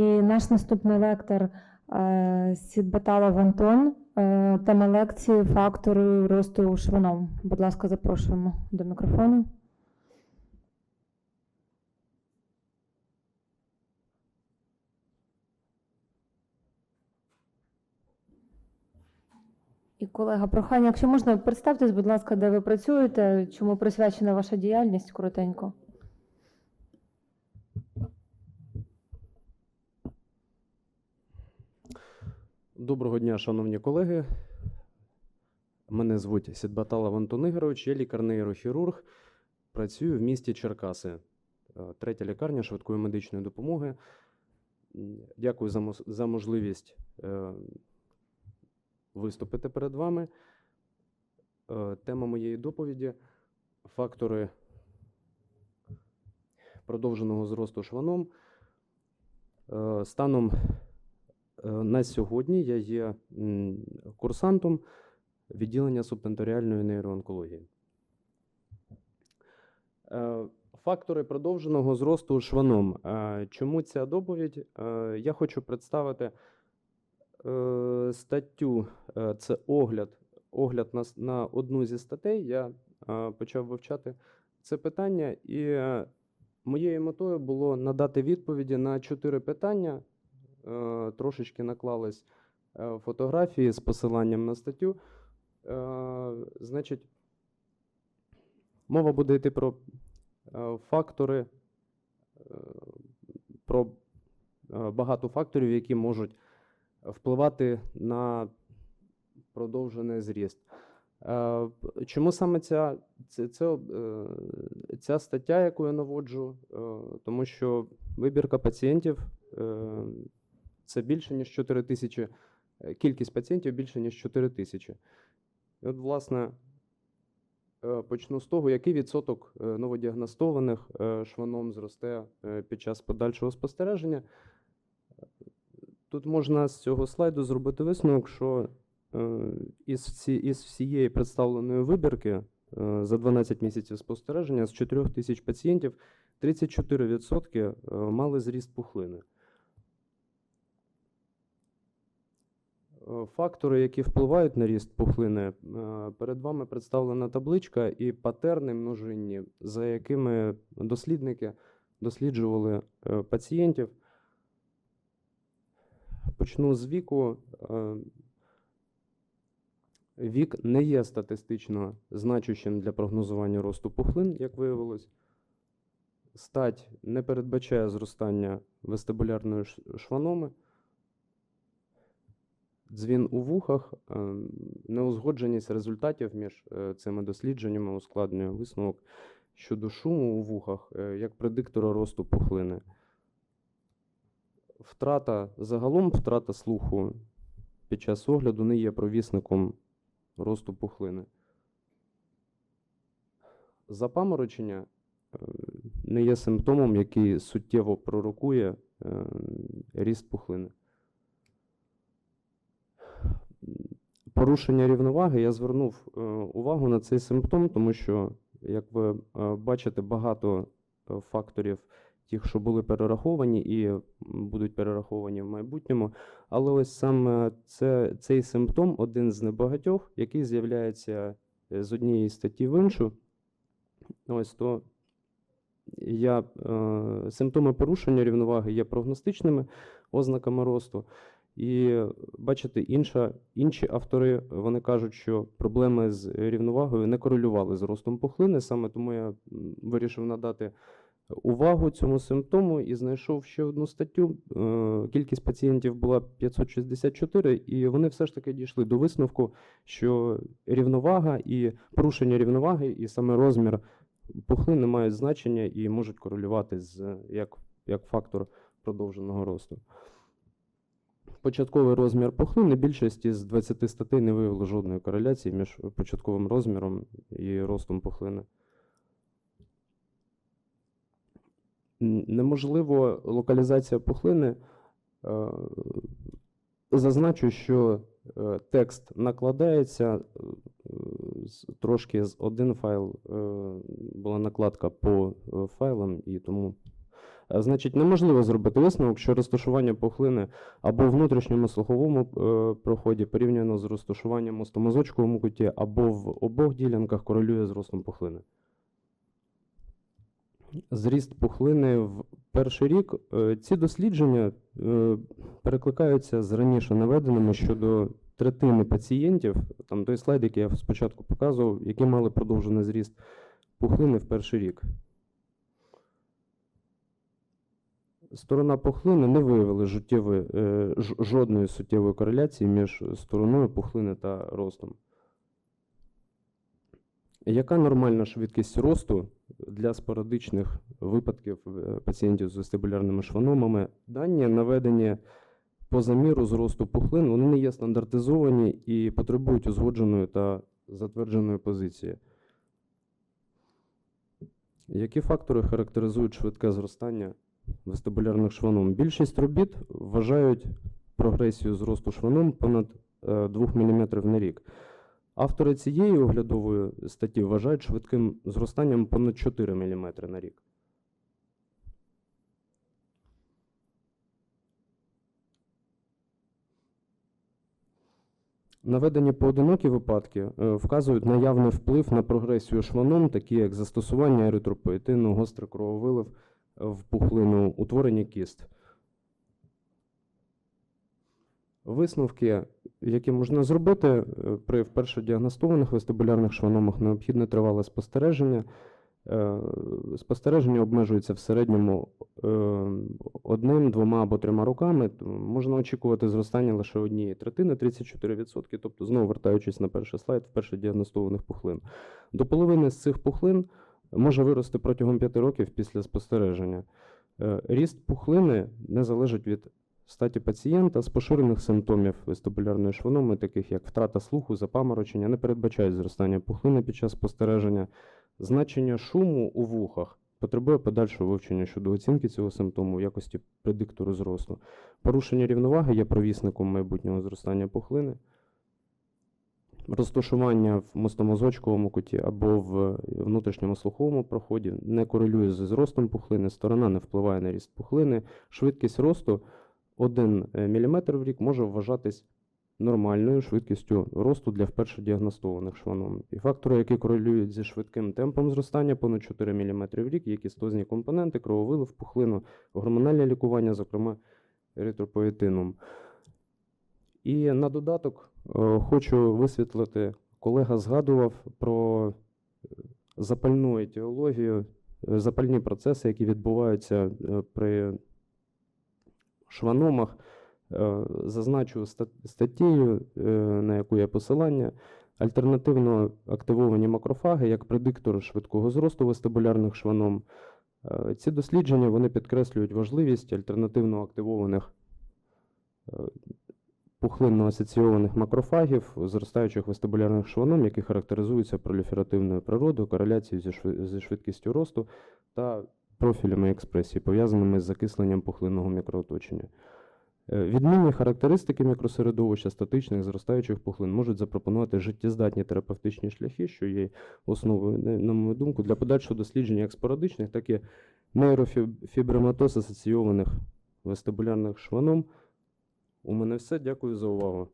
І наш наступний лектор е, Сідбаталов Антон. Е, Тема лекції фактори росту швоном. Будь ласка, запрошуємо до мікрофону. І колега, прохання, якщо можна, представтесь, будь ласка, де ви працюєте, чому присвячена ваша діяльність коротенько. Доброго дня, шановні колеги. Мене звуть Сідбаталов Антон Ігорович, я лікар-нейрохірург. Працюю в місті Черкаси. Е, Третя лікарня швидкої медичної допомоги. Дякую за, за можливість е, виступити перед вами. Е, Тема моєї доповіді фактори продовженого зросту шваном. Станом На сьогодні я є курсантом відділення субтенторіальної нейроонкології. Е, Фактори продовженого зросту шваном. Е, Чому ця доповідь? Е, Я хочу представити е, статтю, е, це огляд, огляд на, на одну зі статей. Я е, почав вивчати це питання, і е, моєю метою було надати відповіді на чотири питання е, трошечки наклались е, фотографії з посиланням на статтю. Е, Значить, мова буде йти про е, фактори, е, про е, багато факторів, які можуть впливати на продовжений зріст. Е, Чому саме ця, це, е, ця стаття, яку я наводжу? Е, Тому що вибірка пацієнтів е, це більше, ніж 4 тисячі, е, кількість пацієнтів більше, ніж 4 тисячі. І от, власне, е, почну з того, який відсоток е, новодіагностованих шваном зросте під час подальшого спостереження. Тут можна з цього слайду зробити висновок, що із, всі, із всієї представленої вибірки за 12 місяців спостереження з 4 тисяч пацієнтів 34% е, мали зріст пухлини. Фактори, які впливають на ріст пухлини, е, перед вами представлена табличка і патерни множинні, за якими дослідники досліджували е, пацієнтів. Почну з віку. Е, Вік не є статистично значущим для прогнозування росту пухлин, як виявилось. Стать не передбачає зростання вестибулярної шваноми. Дзвін у вухах, е, неузгодженість результатів між е, цими дослідженнями ускладнює висновок щодо шуму у вухах е, як предиктора росту пухлини. Втрата загалом втрата слуху під час огляду не є провісником росту пухлини. Запаморочення не є симптомом, який суттєво пророкує ріст пухлини. Порушення рівноваги я звернув е, увагу на цей симптом, тому що, як ви е, бачите, багато е, факторів, тих, що були перераховані і будуть перераховані в майбутньому. Але ось саме це, цей симптом один з небагатьох, який з'являється з однієї статті в іншу. Ось то я, симптоми порушення рівноваги є прогностичними ознаками росту. І бачите, інша, інші автори вони кажуть, що проблеми з рівновагою не корелювали з ростом пухлини. Саме тому я вирішив надати увагу цьому симптому і знайшов ще одну статтю. Е, Кількість пацієнтів була 564, і вони все ж таки дійшли до висновку, що рівновага і порушення рівноваги, і саме розмір пухлини мають значення і можуть корелювати з як, як фактор продовженого росту. Початковий розмір пухлини більшості з 20 статей не виявило жодної кореляції між початковим розміром і ростом пухлини. Неможливо локалізація пухлини. Е, Зазначу, що е, текст накладається е, трошки з один файл, була накладка по файлам, і тому Значить, неможливо зробити висновок, що розташування пухлини або в внутрішньому слуховому е, проході порівняно з розташуванням у стомазочковому куті, або в обох ділянках корелює з ростом пухлини. Зріст пухлини в перший рік. Е, Ці дослідження е, перекликаються з раніше наведеними щодо третини пацієнтів, там той слайд, який я спочатку показував, які мали продовжений зріст пухлини в перший рік. Сторона пухлини не виявила життєвої, е, жодної суттєвої кореляції між стороною пухлини та ростом. Яка нормальна швидкість росту для спорадичних випадків е, пацієнтів з вестибулярними шваномами? Дані наведені по заміру зросту пухлин, вони не є стандартизовані і потребують узгодженої та затвердженої позиції. Які фактори характеризують швидке зростання вестибулярних шваном? Більшість робіт вважають прогресію зросту шваном понад 2 мм на рік. Автори цієї оглядової статті вважають швидким зростанням понад 4 мм на рік. Наведені поодинокі випадки е, вказують наявний вплив на прогресію шваном, такі як застосування еритропоетину, гострий крововилив е, в пухлину, утворення кіст. Висновки, які можна зробити е, при вперше діагностованих вестибулярних шваномах, необхідне тривале спостереження. Е, Спостереження обмежується в середньому е, одним, двома або трьома роками. Можна очікувати зростання лише однієї третини 34%, тобто знову вертаючись на перший слайд, вперше діагностованих пухлин. До половини з цих пухлин може вирости протягом 5 років після спостереження. Е, Ріст пухлини не залежить від статі пацієнта з поширених симптомів вестибулярної шваноми, таких як втрата слуху, запаморочення, не передбачають зростання пухлини під час спостереження. Значення шуму у вухах потребує подальшого вивчення щодо оцінки цього симптому в якості предиктору зросту. Порушення рівноваги є провісником майбутнього зростання пухлини. Розташування в мостомозочковому куті або в внутрішньому слуховому проході не корелює зі зростом пухлини, сторона не впливає на ріст пухлини. Швидкість росту 1 мм в рік може вважатись нормальною швидкістю росту для вперше діагностованих шваном. І фактори, які корелюють зі швидким темпом зростання понад 4 мм в рік, є кістозні компоненти, крововилив, пухлину, гормональне лікування, зокрема еритропоетином. І на додаток е, хочу висвітлити, колега згадував про е, запальну етіологію, е, запальні процеси, які відбуваються при шваномах. Зазначу стат- статтєю, на яку є посилання, альтернативно активовані макрофаги як предиктор швидкого зросту вестибулярних шваном. Ці дослідження вони підкреслюють важливість альтернативно активованих е, пухлинно-асоційованих макрофагів, зростаючих вестибулярних шваном, які характеризуються проліферативною природою, кореляцією зі шви- зі швидкістю росту та профілями експресії, пов'язаними з закисленням пухлинного мікрооточення. Е, Відмінні характеристики мікросередовища статичних зростаючих пухлин можуть запропонувати життєздатні терапевтичні шляхи, що є основою, на мою думку, для подальшого дослідження як спорадичних, так і нейрофіброматоз асоційованих вестибулярних шваном. У мене все. Дякую за увагу.